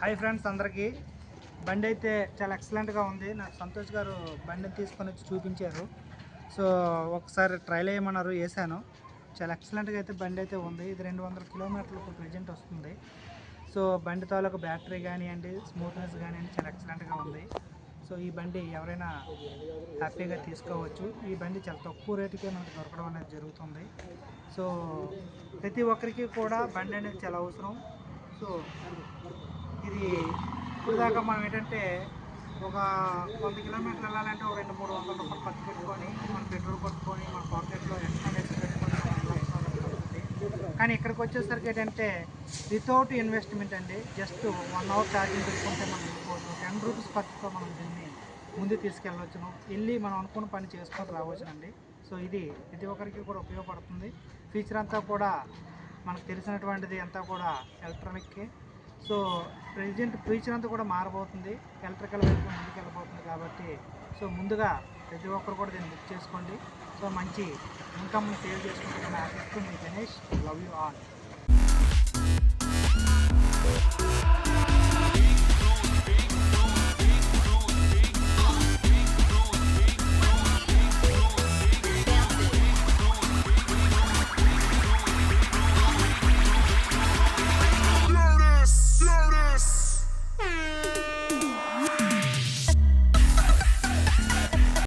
Hi friends అందరికీ. బండి అయితే చాలా ఎక్సలెంట్గా ఉంది. నాకు సంతోష్ గారు బండిని తీసుకొని వచ్చి చూపించారు. సో ఒకసారి ట్రైల్ వేయమన్నారు వేసాను చాలా ఎక్సలెంట్గా అయితే బండి అయితే ఉంది. ఇది రెండు వందల కిలోమీటర్లకు ప్రజెంట్ వస్తుంది. సో బండి తాలూకు బ్యాటరీ కానివ్వండి స్మూత్నెస్ కానివ్వండి చాలా ఎక్సలెంట్గా ఉంది. సో ఈ బండి ఎవరైనా హ్యాపీగా తీసుకోవచ్చు. ఈ బండి చాలా తక్కువ రేటుకే మనకు దొరకడం అనేది జరుగుతుంది. సో ప్రతి ఒక్కరికి కూడా బండి అనేది చాలా అవసరం. సో ఇది ఇప్పుడు దాకా మనం ఏంటంటే ఒక వంద కిలోమీటర్లు వెళ్ళాలంటే ఒక రెండు మూడు వందల రూపాయలు ఖర్చు పెట్టుకొని మన పెట్రోల్ కొట్టుకొని మన పాకెట్లో ఎక్స్ట్రా పెట్టుకొని కానీ ఇక్కడికి వచ్చేసరికి ఏంటంటే వితౌట్ ఇన్వెస్ట్మెంట్ అండి జస్ట్ వన్ అవర్ ఛార్జింగ్ పెట్టుకుంటే మనం వెళ్ళిపోవచ్చు. టెన్ రూపీస్ ఖర్చుతో మనం దీన్ని ముందు తీసుకెళ్ళవచ్చును వెళ్ళి మనం అనుకున్న పని చేసుకొని రావచ్చునండి. సో ఇది ప్రతి ఒక్కరికి కూడా ఉపయోగపడుతుంది. ఫీచర్ అంతా కూడా మనకు తెలిసినటువంటిది అంతా కూడా ఎలక్ట్రానిక్కే సో ప్రెసిడెంట్ ఫ్యూచర్ అంతా కూడా మారబోతుంది. ఎలక్ట్రికల్ వైపు ముందుకు వెళ్ళబోతుంది కాబట్టి సో ముందుగా ప్రతి ఒక్కరు కూడా దీన్ని బుక్ చేసుకోండి. సో మంచి ఇన్కమ్ని సేవ్ చేసుకుంటే ఆశిస్తుంది గణేష్. Love you all